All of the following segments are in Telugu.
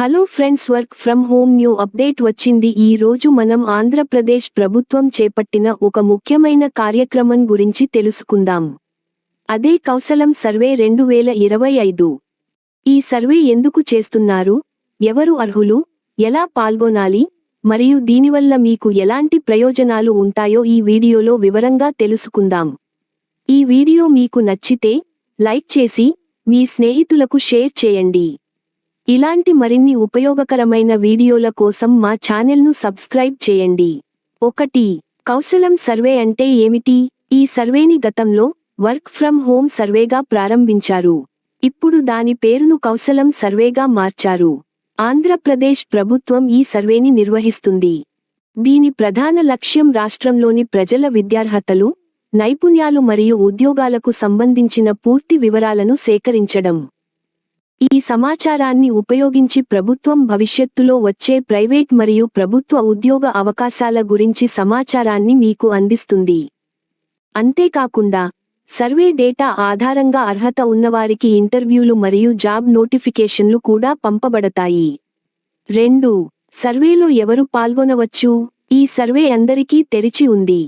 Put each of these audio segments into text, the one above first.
Hello friends work from home new update వచ్చింది. ఈ రోజు మనం ఆంధ్రప్రదేశ్ ప్రభుత్వం చేపట్టిన ఒక ముఖ్యమైన కార్యక్రమం గురించి తెలుసుకుందాం. అదే కౌశలం సర్వే రెండు వేల ఇరవై ఐదు. ఈ సర్వే ఎందుకు చేస్తున్నారు? ఎవరు అర్హులు? ఎలా పాల్గొనాలి? మరియు దీనివల్ల మీకు ఎలాంటి ప్రయోజనాలు ఉంటాయో ఈ వీడియోలో వివరంగా తెలుసుకుందాం. ఈ వీడియో మీకు నచ్చితే లైక్ చేసి మీ స్నేహితులకు షేర్ చేయండి. ఇలాంటి మరిన్ని ఉపయోగకరమైన వీడియోల కోసం మా ఛానెల్ను సబ్స్క్రైబ్ చేయండి. ఒకటి కౌశలం సర్వే అంటే ఏమిటి? ఈ సర్వేని గతంలో వర్క్ ఫ్రమ్ హోమ్ సర్వేగా ప్రారంభించారు. ఇప్పుడు దాని పేరును కౌశలం సర్వేగా మార్చారు. ఆంధ్రప్రదేశ్ ప్రభుత్వం ఈ సర్వేని నిర్వహిస్తుంది. దీని ప్రధాన లక్ష్యం రాష్ట్రంలోని ప్రజల విద్యార్హతలు నైపుణ్యాలు మరియు ఉద్యోగాలకు సంబంధించిన పూర్తి వివరాలను సేకరించడం. ఈ సమాచారాన్ని ఉపయోగించి ప్రభుత్వం భవిష్యత్తులో వచ్చే ప్రైవేట్ మరియు ప్రభుత్వ ఉద్యోగ అవకాశాల గురించి సమాచారాన్ని మీకు అందిస్తుంది. అంతేకాకుండా సర్వే డేటా ఆధారంగా అర్హత ఉన్నవారికి ఇంటర్వ్యూలు మరియు జాబ్ నోటిఫికేషన్లు కూడా పంపబడతాయి. రెండు సర్వేలో ఎవరు పాల్గొనవచ్చు? ఈ సర్వే అందరికీ తెరిచి ఉంది.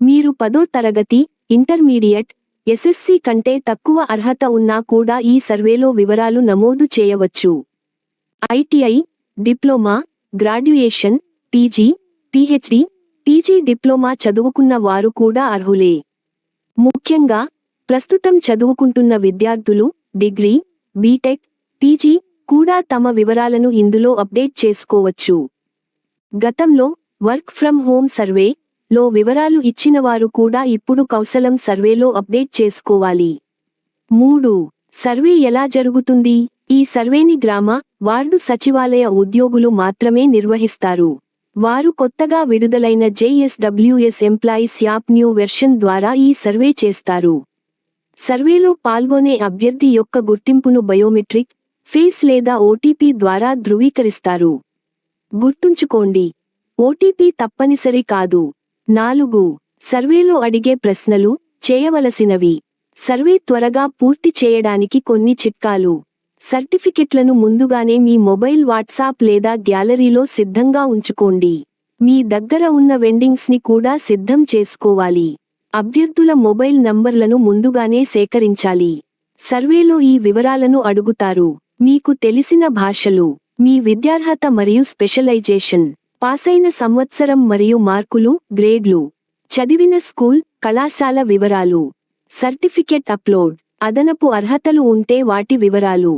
మీరు పదో తరగతి ఇంటర్మీడియట్ ఎస్ఎస్సి కంటే తక్కువ అర్హత ఉన్నా కూడా ఈ సర్వేలో వివరాలు నమోదు చేయవచ్చు. ITI diploma graduation PG PhD PG diploma చదువుకున్న వారు కూడా అర్హులే. ముఖ్యంగా ప్రస్తుతం చదువుకుంటున్న విద్యార్థులు డిగ్రీ బీటెక్ పీజీ కూడా తమ వివరాలను ఇందులో అప్డేట్ చేసుకోవచ్చు. గతంలో వర్క్ ఫ్రం హోమ్ సర్వే లో వివరాలు ఇచ్చినవారు కూడా ఇప్పుడు కౌశలం సర్వేలో అప్డేట్ చేసుకోవాలి. మూడు. సర్వే ఎలా జరుగుతుంది? ఈ సర్వేని గ్రామ వార్డు సచివాలయ ఉద్యోగులు మాత్రమే నిర్వహిస్తారు. వారు కొత్తగా విడుదలైన JSWS employees app new version ద్వారా ఈ సర్వే చేస్తారు. సర్వేలో పాల్గొనే అభ్యర్థి యొక్క గుర్తింపును బయోమెట్రిక్ ఫేస్ లేదా ఓటీపీ ద్వారా ధృవీకరిస్తారు. గుర్తుంచుకోండి. ఓటీపీ తప్పనిసరి కాదు. నాలుగు. సర్వేలో అడిగే ప్రశ్నలు చేయవలసినవి. సర్వే త్వరగా పూర్తి చేయడానికి కొన్ని చిట్కాలు. సర్టిఫికెట్లను ముందుగానే మీ మొబైల్ వాట్సాప్ లేదా గ్యాలరీలో సిద్ధంగా ఉంచుకోండి. మీ దగ్గర ఉన్న వెండింగ్స్ని కూడా సిద్ధం చేసుకోవాలి. అభ్యర్థుల మొబైల్ నంబర్లను ముందుగానే సేకరించాలి. సర్వేలో ఈ వివరాలను అడుగుతారు. మీకు తెలిసిన భాషలు. మీ విద్యార్హత మరియు స్పెషలైజేషన్. పాసైన సంవత్సరం మరియు మార్కులు గ్రేడ్లు చదివిన స్కూల్ కళాశాల వివరాలు సర్టిఫికెట్ అప్లోడ్ అదనపు అర్హతలు ఉంటే వాటి వివరాలు.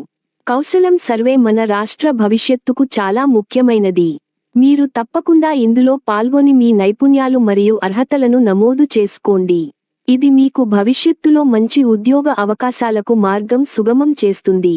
కౌశలం సర్వే మన రాష్ట్ర భవిష్యత్తుకు చాలా ముఖ్యమైనది. మీరు తప్పకుండా ఇందులో పాల్గొని మీ నైపుణ్యాలు మరియు అర్హతలను నమోదు చేసుకోండి. ఇది మీకు భవిష్యత్తులో మంచి ఉద్యోగ అవకాశాలకు మార్గం సుగమం చేస్తుంది.